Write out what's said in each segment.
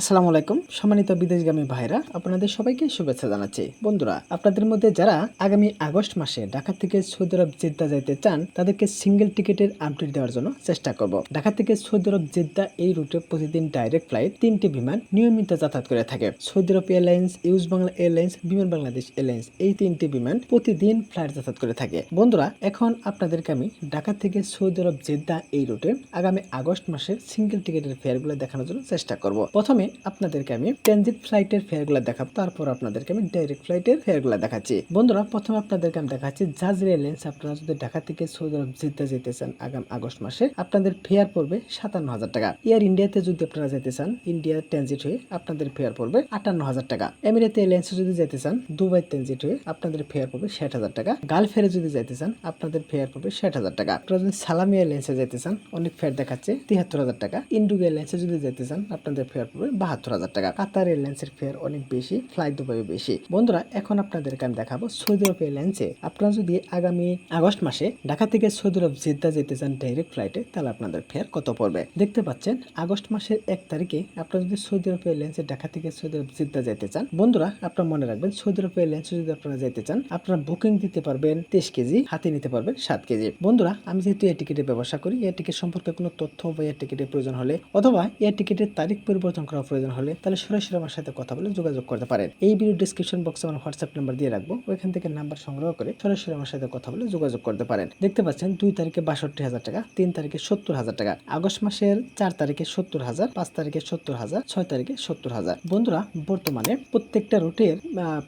আসসালামু আলাইকুম, সম্মানিত বিদেশগামী ভাইরা আপনাদের সবাইকে শুভেচ্ছা জানাচ্ছি। বন্ধুরা, আপনাদের মধ্যে যারা আগামী আগস্ট মাসে ঢাকা থেকে সৌদি আরব জেদ্দা যাইতে চান, তাদেরকে সিঙ্গেল টিকিটের আপডেট দেওয়ার জন্য চেষ্টা করব। ঢাকা থেকে সৌদি আরব জেদ্দা এই রুটে প্রতিদিন ডাইরেক্ট ফ্লাইট তিনটি বিমান নিয়মিত যাতায়াত করে থাকে। Saudi Arab airlines US Bangla airlines, Biman Bangladesh airlines, এই তিনটি বিমান প্রতিদিন ফ্লাইট যাতায়াত করে থাকে। বন্ধুরা, এখন আপনাদেরকে আমি ঢাকা থেকে সৌদি আরব জেদ্দা এই রুটে আগামী আগস্ট মাসের সিঙ্গেল টিকিটের ফেয়ারগুলো দেখানোর জন্য চেষ্টা করব। প্রথমে আপনাদেরকে আমি ট্রানজিট ফ্লাইটের ফেয়ারগুলো দেখাবো। তারপর আপনাদেরকে আমি ডাইরেক্ট ফ্লাইটের ফেয়ারগুলো দেখাচ্ছি। বন্ধুরা, প্রথমে আপনাদেরকে আমি দেখাচ্ছি জাজর এয়ারলাইন্স আপনারা যদি ঢাকা থেকে সৌদি আরব জিদ্দা যেতে চান আগাম আগস্ট মাসে, আপনাদের ফেয়ার পড়বে সাতান্ন হাজার টাকা। এয়ার ইন্ডিয়াতে যদি আপনারা যেতে চান ইন্ডিয়া ট্রানজিট হয়ে আপনাদের ফেয়ার পড়বে আটান্ন হাজার টাকা। এমিরেতে এয়ারলাইন্সে যদি যেতে চান দুবাই ট্রানজিট হয়ে আপনাদের ফেয়ার পড়বে ষাট হাজার টাকা। গালফ এয়ারে যদি যেতে চান, আপনাদের ফেয়ার পড়বে ষাট হাজার টাকা। আপনারা যদি সালামি এয়ারলাইন্সে যেতে চান, অনেক ফেয়ার দেখাচ্ছে তিয়াত্তর হাজার টাকা। ইন্ডুগ এয়ারলাইন্সে যদি যেতে চান, আপনাদের ফেয়ার পড়বে বাহাত্তর হাজার টাকা। কাতার এয়ারলাইন্সের ফেয়ার অনেক বেশি, ফ্লাইট দুবাই বেশি। বন্ধুরা, এখন আপনাদেরকে আমি দেখাবো সৌদি আরব এয়ারলাইন্সে আপনারা যদি আগামী আগস্ট মাসে ঢাকা থেকে সৌদি আরব জেদ্দা যেতে চান ডাইরেক্ট ফ্লাইটে তাহলে আপনাদের ফেয়ার কত পড়বে? দেখতে পাচ্ছেন, আগস্ট মাসের এক তারিখে আপনারা যদি সৌদি আরব এয়ারলাইন্সে ঢাকা থেকে সৌদি আরব জেদ্দা যেতে চান, বন্ধুরা, আপনারা মনে রাখবেন, সৌদি আরব এয়ারলাইন্সে যদি আপনারা যেতে চান, আপনারা বুকিং দিতে পারবেন তেইশ কেজি, হাতে নিতে পারবেন সাত কেজি। বন্ধুরা, আমি যেহেতু এয়ার টিকিটের ব্যবসা করি এয়ার টিকিট সম্পর্কে কোনো তথ্য বা এয়ার টিকিটের প্রয়োজন হলে অথবা এয়ার টিকিটের তারিখ পরিবর্তন করার প্রয়োজন হলে তাহলে সরাসরি আমার সাথে কথা বলে যোগাযোগ করতে পারেন। এই ভিডিও ডিসক্রিপশন বক্সে আমার হোয়াটসঅ্যাপ নাম্বার দিয়ে রাখব। ওইখান থেকে নাম্বার সংগ্রহ করে সরাসরি আমার সাথে কথা বলে যোগাযোগ করতে পারেন। দেখতে পাচ্ছেন, দুই তারিখে বাষট্টি হাজার টাকা, তিন তারিখে সত্তর হাজার টাকা। আগস্ট মাসের চার তারিখে সত্তর হাজার পাঁচ তারিখে সত্তর হাজার ছয় তারিখে সত্তর হাজার বন্ধুরা, বর্তমানে প্রত্যেকটা রুটের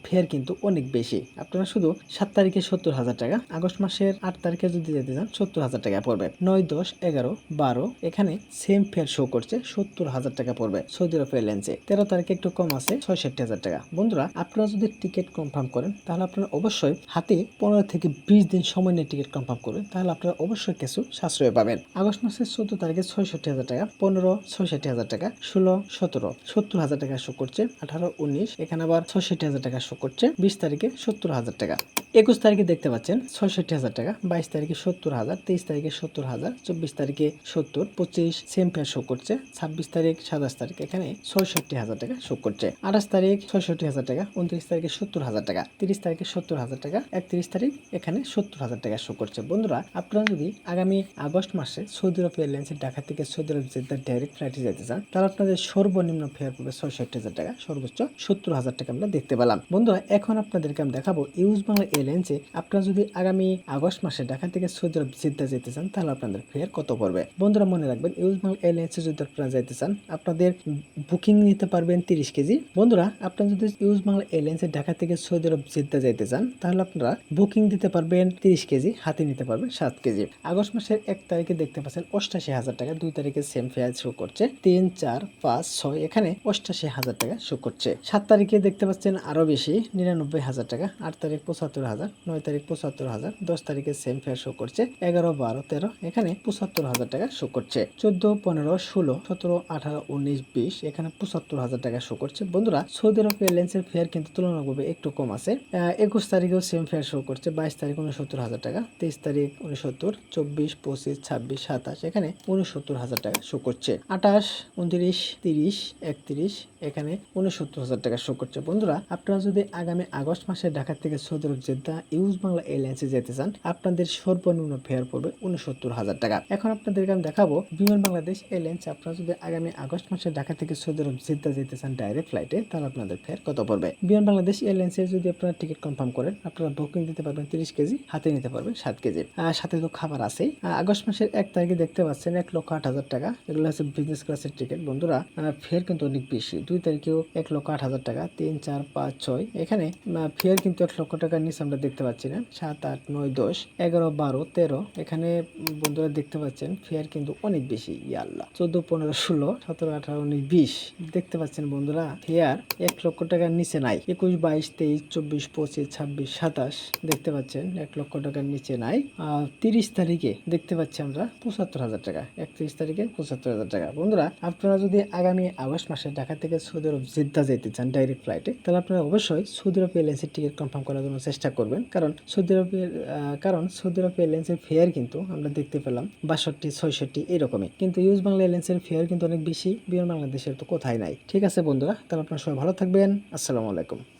ফেয়ার কিন্তু অনেক বেশি। আপনারা শুধু সাত তারিখে সত্তর হাজার টাকা, আগস্ট মাসের আট তারিখে যদি যেতে চান সত্তর হাজার টাকা পড়বে। নয়, দশ, এগারো, বারো, এখানে সেম ফেয়ার শো করছে সত্তর হাজার টাকা পড়বে। সৌদি আরব এয়ারলাইন্সে তেরো তারিখে একটু কম আছে ছয়ষট্টি হাজার টাকা। বন্ধুরা, আপনারা যদি টিকিট কনফার্ম করেন, তাহলে আপনারা অবশ্যই হাতে পনেরো থেকে বিশ দিন সময় নিয়ে টিকিট কনফার্ম করবেন। তাহলে আপনারা অবশ্যই কিছু সাশ্রয় পাবেন। আগস্ট মাসের চোদ্দ তারিখে ছয়ষট্টি হাজার টাকা, পনেরো ছয়ষট্টি হাজার টাকা, ষোলো, সতেরো, সত্তর হাজার টাকা শো করছে, আঠারো, উনিশ, এখানে আবার ছয়ষট্টি হাজার টাকা শো করছে, বিশ তারিখে সত্তর হাজার টাকা। একুশ তারিখে দেখতে পাচ্ছেন ছয়ষট্টি হাজার টাকা, বাইশ তারিখে সত্তর হাজার, তেইশ তারিখে সত্তর হাজার, চব্বিশ তারিখে সত্তর, পঁচিশ সেম ফেয়ার শো করছে, ছাব্বিশ তারিখ, সাতাশ তারিখ, এখানে ছয়ষট্টি হাজার টাকা শো করছে। আঠাশ তারিখ ছয়ষট্টি হাজার টাকা, উনত্রিশ তারিখে সত্তর হাজার টাকা, তিরিশ তারিখে সত্তর হাজার টাকা, একত্রিশ তারিখ এখানে সত্তর হাজার টাকা শো করছে। বন্ধুরা, আপনারা যদি আগামী আগস্ট মাসে সৌদি আরব এয়ারলাইন্সের ঢাকা থেকে সৌদি আরব ডাইরেক্ট ফ্লাইটে যেতে চান, তাহলে আপনাদের সর্বনিম্ন ফেয়ার পড়বে ছয়ষট্টি হাজার টাকা, সর্বোচ্চ সত্তর হাজার টাকা আমরা দেখতে পেলাম। বন্ধুরা, এখন আপনাদেরকে আমি দেখাবো ইউজ বাংলা এয়ারলাইন্সে আপনারা যদি আগামী আগস্ট মাসে ঢাকা থেকে সৌদি আরব জেদ্দা যেতে চান, তাহলে আপনাদের ফেয়ার কত পড়বে? বন্ধুরা, মনে রাখবেন ইউজ বাংলা এয়ারলাইন্সে যদি আপনারা যেতে চান, আপনাদের বুকিং নিতে পারবেন তিরিশ কেজি। বন্ধুরা, আপনারা যদি ইউজ বাংলা এয়ারলাইন্সে ঢাকা থেকে সৌদি আরব জেদ্দা যেতে চান, তাহলে আপনারা বুকিং দিতে পারবেন তিরিশ কেজি, হাতে নিতে পারবেন সাত কেজি। আগস্ট মাসের এক তারিখে দেখতে পাচ্ছেন অষ্টাশি হাজার টাকা, দুই তারিখে সেম ফেয়ার শো করছে। তিন, চার, পাঁচ, ছয়, এখানে অষ্টাশি হাজার টাকা শো করছে। সাত তারিখে দেখতে পাচ্ছেন আরও বেশি, নিরানব্বই হাজার টাকা, আট তারিখ পঁচাত্তর হাজার, নয় তারিখ পঁচাত্তর হাজার, দশ তারিখে সেম ফেয়ার শো করছে, এগারো, বারো, তেরো, এখানে পঁচাত্তর হাজার টাকা শো করছে। চোদ্দ, পনেরো, ষোলো, সতেরো, আঠারো, উনিশ, বিশ এখানে পঁচাত্তর হাজার টাকা শো করছে। বন্ধুরা সৌদি আরব এয়ারলাইন্সের ফেয়ার কিন্তু তুলনামূলকভাবে একটু কম আছে। একুশ তারিখেও সেম ফেয়ার শো করছে, বাইশ তারিখ উনসত্তর হাজার টাকা, তেইশ তারিখ উনসত্তর, চব্বিশ, পঁচিশ, ছাব্বিশ, সাতাশ, এখানে উনসত্তর হাজার টাকা শো করছে। আঠাশ, উনত্রিশ, তিরিশ, একত্রিশ এখানে উনসত্তর হাজার টাকা শো করছে। বন্ধুরা, আপনারা যদি আগামী আগস্ট মাসে ঢাকা থেকে Saudi Arab Jeddah, US Bangla এয়ারলাইন্সে যেতে চান, আপনাদের সর্বনিম্ন ফেয়ার পড়বে উনসত্তর হাজার টাকা। এখন আপনাদেরকে আমি দেখাবো বিমান বাংলাদেশ এয়ারলাইন্স। আপনারা যদি আগামী আগস্ট মাসে ঢাকা থেকে সৌদি আরব জেদ্দা যেতে চান ডাইরেক্ট ফ্লাইটে তাহলে আপনাদের ফেয়ার কত পড়বে? বিমান বাংলাদেশ এয়ারলাইন্সের যদি আপনারা টিকিট কনফার্ম করেন, আপনারা বুকিং দিতে পারবেন তিরিশ কেজি, হাতে নিতে পারবেন সাত কেজি। সাথে তো খাবার আছেই। আগস্ট মাসের এক তারিখে দেখতে পাচ্ছেন এক লক্ষ আট হাজার টাকা। এগুলো হচ্ছে বিজনেস ক্লাসের টিকিট বন্ধুরা ফেয়ার কিন্তু অনেক বেশি। দুই তারিখেও এক লক্ষ আট হাজার টাকা, তিন, চার, পাঁচ, ছয়। এখানে ফেয়ার কিন্তু এক লক্ষ টাকার নিচে আমরা দেখতে পাচ্ছি না। সাত, আট, নয়, দশ, এগারো, বারো, তেরো। এখানে বন্ধুরা দেখতে পাচ্ছেন ফেয়ার কিন্তু অনেক বেশি। ইয়াল্লাহ চোদ্দ, পনেরো, ষোলো, সতেরো, আঠারো, উনিশ, বিশ। দেখতে পাচ্ছেন বন্ধুরা ফেয়ার এক লক্ষ টাকার নিচে নাই। একুশ, বাইশ, তেইশ, চব্বিশ, পঁচিশ, ছাব্বিশ, সাতাশ। দেখতে পাচ্ছেন, এক লক্ষ টাকার নিচে নাই। আর তিরিশ তারিখে দেখতে পাচ্ছি আমরা, পঁচাত্তর হাজার টাকা। একত্রিশ তারিখে পঁচাত্তর হাজার টাকা। বন্ধুরা, আপনারা যদি আগামী আগস্ট মাসে ঢাকা থেকে সৌদি আরব জিদ্দা যেতে চান ডাইরেক্ট ফ্লাইটে তাহলে আপনারা অবশ্যই সৌদি আরব এয়ারলাইন্সের টিকিট কনফার্ম করার জন্য চেষ্টা করবেন। কারণ সৌদি আরবের কারণ সৌদি আরব এয়ারলাইন্সের ফেয়ার কিন্তু আমরা দেখতে পেলাম বাষট্টি, ছয়ষট্টি এরকমই। কিন্তু ইউজ বাংলা এয়ারলাইন্সের ফেয়ার কিন্তু অনেক বেশি, বিমান বাংলাদেশের তো কোথায় নাই। ঠিক আছে বন্ধুরা, তাহলে আপনারা সবাই ভালো থাকবেন। আসসালামু আলাইকুম।